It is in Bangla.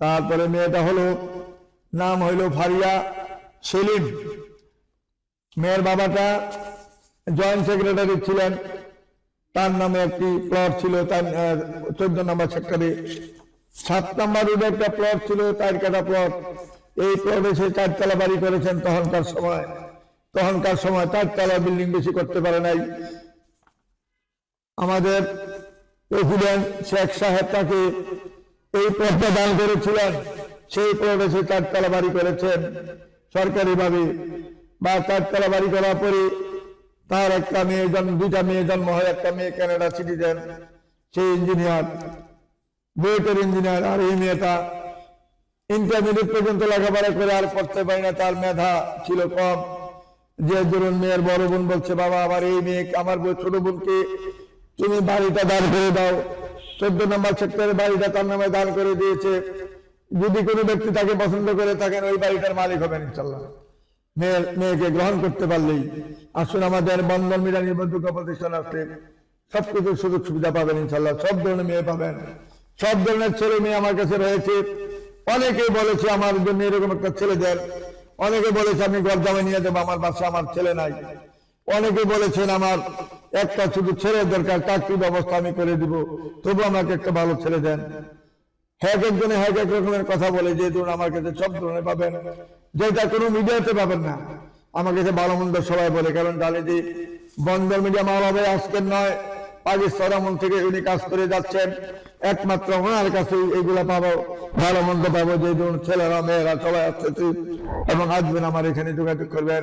তারপরে মেয়েটা হলো, নাম হইল ফারিয়া সেলিম। মেয়ের বাবাটা জয়েন্ট সেক্রেটারি ছিলেন। তার নামে একটি প্লট ছিল, তার চোদ্দ নম্বর সেক্টরে সাত নম্বর রোডে একটা প্লট ছিল, তার কাটা প্লট এই প্লটে সে চারতলা বাড়ি করেছেন তখনকার সময়। তখনকার সময় চারতলা বিল্ডিং বেশি করতে পারে নাই। আমাদের প্রেসিডেন্ট শেখ সাহেব তাকে এই পদটা দান করেছিলেন, সেই প্লটে সে চারতলা বাড়ি করেছেন। সরকারিভাবে বা চারতলা বাড়ি করার পরে তার একটা মেয়ে জন্ম দুইটা মেয়ে জন্ম হয়, একটা মেয়ে কানাডা সিটিজেন সেই ইঞ্জিনিয়ার বুয়েটের ইঞ্জিনিয়ার আর এই মেয়েটা ইন্টারমিডিয়েট পর্যন্ত লেখাপড়া করে আর পড়তে পারি না, তার মেধা ছিল কম। যে ধরুন মেয়ের বড় বোন বলছে, বাবা, আমার এই মেয়ে, আমার ছোট বোনকে তুমি বাড়িটা দাঁড় করে দাও। চোদ্দ নম্বর সেক্টরের বাড়িটা তার নামে দান করে দিয়েছে। যদি কোনো ব্যক্তি তাকে পছন্দ করে থাকেন, ওই বাড়িটার মালিক হবেন ইনশাল্লাহ মেয়ের মেয়েকে গ্রহণ করতে পারলেই। আসুন, আমাদের বন্ধন মিলা নিবন্ধক প্রতিষ্ঠান আছে। সবকিছু সুযোগ সুবিধা পাবেন ইনশাল্লাহ সব ধরনের মেয়ে পাবেন। সব ধরনের ছেলে মেয়ে আমার কাছে রয়েছে। অনেকেই বলেছে আমার জন্য এরকম একটা ছেলে দেন। অনেকে বলেছে, আমি গরদামে নিয়ে দেবো আমার বাসা, আমার ছেলে নাই। অনেকে বলেছেন, আমার একটা শুধু ছেলে দরকার চাকরি ব্যবস্থা আমি করে দিব? তবু আমাকে একটা ভালো ছেলে দেন। হ্যাঁ একজনে হ্যাঁ এক রকমের কথা বলে, যে ধরুন আমার কাছে সব ধরনের পাবেন যেটা কোনো মিডিয়াতে পাবেন না। আমার কাছে ভালো মন্দ সবাই বলে, কারণ জানে যে বন্দর মিডিয়া মাওলাবে আজকের নয়, পাকিস্তান আমল থেকে উনি কাজ করে যাচ্ছেন। একমাত্র ওনার কাছে এইগুলা পাবো ভালো মন্দ পাবো, যে ধরুন ছেলেরা, মেয়েরা সবাই আসতেছে এবং আসবেন আমার এখানে যোগাযোগ করবেন।